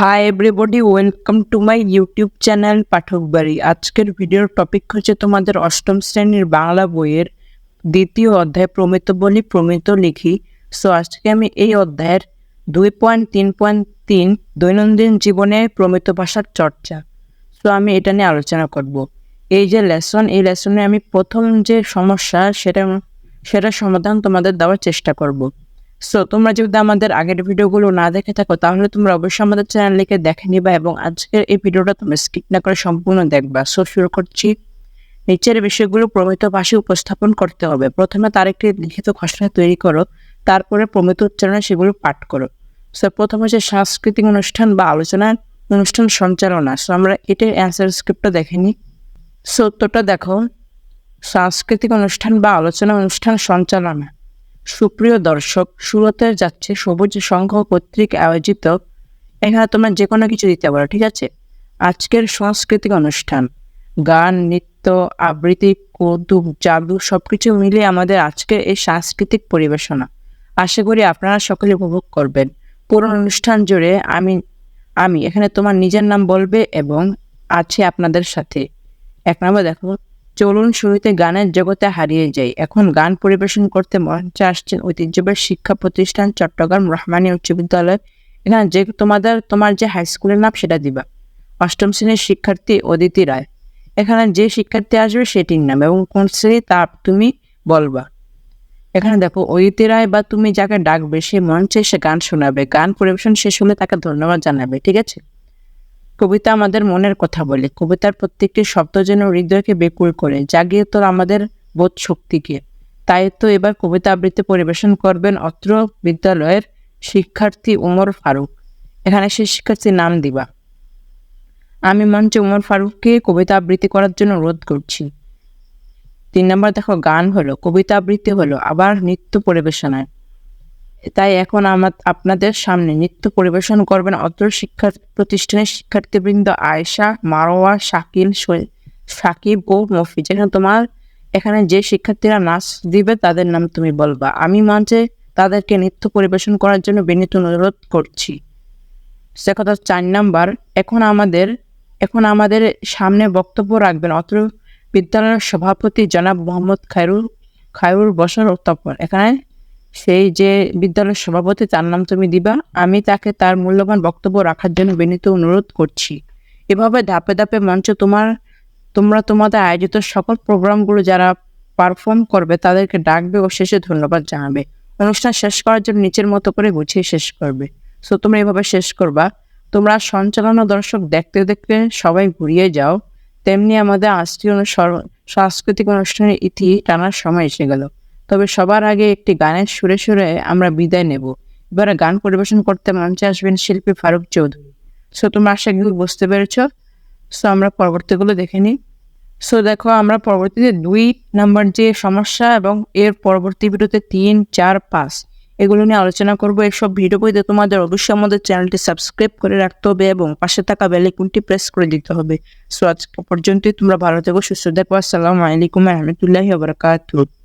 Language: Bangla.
Hi everybody welcome to my YouTube channel পাঠক বাড়ি আজকের ভিডিওর টপিক হচ্ছে তোমাদের অষ্টম শ্রেণির বাংলা বইয়ের দ্বিতীয় অধ্যায়, প্রমিত বলি, প্রমিত লিখি। সো আজকে আমি এই অধ্যায়ের দুই পয়েন্ট তিন পয়েন্ট তিন দৈনন্দিন জীবনে প্রমিত ভাষার চর্চা। সো আমি এটা নিয়ে আলোচনা করব। এই যে লেসন এই লেসনে আমি প্রথম যে সমস্যা, সেটা সেটা সমাধান তোমাদের দেওয়ার চেষ্টা করব। সো তোমরা যদি আমাদের আগের ভিডিওগুলো না দেখে থাকো, তাহলে তোমরা অবশ্যই আমাদের চ্যানেলকে দেখে নিবা এবং আজকের এই ভিডিওটা তোমরা স্কিপ না করে সম্পূর্ণ দেখবা। সো শুরু করছি। নিচের বিষয়গুলো প্রমিত ভাষায় উপস্থাপন করতে হবে। প্রথমে তার একটি লিখিত খসড়া তৈরি করো, তারপরে প্রমিত উচ্চারণে সেগুলো পাঠ করো। সো প্রথম হচ্ছে সাংস্কৃতিক অনুষ্ঠান বা আলোচনা অনুষ্ঠান সঞ্চালনা। সো আমরা এটার অ্যান্সার স্ক্রিপ্টটা দেখে নিই। সো উত্তরটা দেখো। সাংস্কৃতিক অনুষ্ঠান বা আলোচনা অনুষ্ঠান সঞ্চালনা। সুপ্রিয় দর্শক, শুরুতে যাচ্ছে সবুজ সংঘ কর্তৃক আয়োজিত এখানে তোমরা যে কোনো কিছু দিতে পারো, ঠিক আছে? আজকের সাংস্কৃতিক অনুষ্ঠান, গান, নৃত্য, আবৃত্তি, কৌতুক, জাদু সব কিছু মিলিয়ে আমাদের আজকের এই সাংস্কৃতিক পরিবেশনা। আশা করি আপনারা সকলে উপভোগ করবেন। পুরো অনুষ্ঠান জুড়ে আমি আমি, এখানে তোমার নিজের নাম বলবে এবং আছে আপনাদের সাথে। এক নম্বর দেখো। চলুন শুরুতে গানের জগতে হারিয়ে যাই। এখন গান পরিবেশন করতে মঞ্চে আসছেন ঐতিহ্যবাহী শিক্ষা প্রতিষ্ঠান চট্টগ্রাম রহমানী উচ্চ বিদ্যালয়। এখানে যে তোমাদের, তোমার যে হাই স্কুলের নাম সেটা দিবা। অষ্টম শ্রেণির শিক্ষার্থী অদিতি রায়। এখানে যে শিক্ষার্থী আসবে সেটির নাম এবং কোন শ্রেণি তা তুমি বলবা। এখানে দেখো, অদিতি রায় বা তুমি যাকে ডাকবে সে মঞ্চে এসে গান শোনাবে। গান পরিবেশন শেষ হলে তাকে ধন্যবাদ জানাবে, ঠিক আছে? কবিতা আমাদের মনের কথা বলে। কবিতার প্রত্যেকটি শব্দ যেন হৃদয়কে বেকুল করে, জাগিয়ে তোর আমাদের বোধ শক্তিকে। তাই তো এবার কবিতা আবৃত্তি পরিবেশন করবেন অত্র বিদ্যালয়ের শিক্ষার্থী উমর ফারুক। এখানে সেই শিক্ষার্থীর নাম দিবা। আমি মঞ্চে উমর ফারুককে কবিতা আবৃত্তি করার জন্য অনুরোধ করছি। তিন নম্বর দেখো, গান হলো, কবিতা আবৃত্তি হলো আবার নৃত্য পরিবেশনায়। তাই এখন আমার আপনাদের সামনে নৃত্য পরিবেশন করবেন অত্র শিক্ষা প্রতিষ্ঠানের শিক্ষার্থীবৃন্দ আয়েশা, মারোয়া, শাকিল সাকিব ও মফিজ। এখানে তোমার এখানে যে শিক্ষার্থীরা নাচ দিবে তাদের নাম তুমি বলবা। আমি মঞ্চে তাদেরকে নৃত্য পরিবেশন করার জন্য বিনীত অনুরোধ করছি। সে কথা চার নাম্বার। এখন আমাদের এখন আমাদের সামনে বক্তব্য রাখবেন অত্র বিদ্যালয়ের সভাপতি জনাব মোহাম্মদ খায়রুল খায়রুল বসর তপর এখানে সেই যে বিদ্যালয়ের সভাপতি তার নাম তুমি দিবা, আমি তাকে তার মূল্যবান বক্তব্য রাখার জন্য বিনীত অনুরোধ করছি। এভাবে ধাপে ধাপে মঞ্চ তোমার, তোমরা তোমাদের আয়োজিত সকল প্রোগ্রামগুলো যারা পারফর্ম করবে তাদেরকে ডাকবে ও শেষে ধন্যবাদ জানাবে। অনুষ্ঠান শেষ করার জন্য নিচের মতো করে গুছিয়ে শেষ করবে। সো তোমরা এভাবে শেষ করবা। তোমরা সঞ্চালনা দর্শক দেখতে দেখতে সবাই ঘুরিয়ে যাও। তেমনি আমাদের আজকের অনু- সাংস্কৃতিক অনুষ্ঠানের ইতি টানার সময় এসে গেল। তবে সবার আগে একটি গানের সুরে সুরে আমরা বিদায় নেব। এবারে গান পরিবেশন করতে মঞ্চে আসবেন শিল্পী ফারুক চৌধুরী। সো তোমরা আশা করি বুঝতে পেরেছ। সো আমরা পরবর্তীগুলো দেখে নিই। সো দেখো, আমরা পরবর্তীতে দুই নাম্বার যে সমস্যা এবং এর পরবর্তী ভিডিওতে তিন, চার, পাঁচ, এগুলো নিয়ে আলোচনা করব। এসব ভিডিও বইতে তোমাদের অবশ্যই আমাদের চ্যানেলটি সাবস্ক্রাইব করে রাখতে হবে এবং পাশে থাকা বেলাইকনটি প্রেস করে দিতে হবে। সো আজকে পর্যন্তই। তোমরা ভালো থেকো, সুস্থ দেখো আসসালামু আলাইকুম রহমতুল্লাহি বারকাতুহ।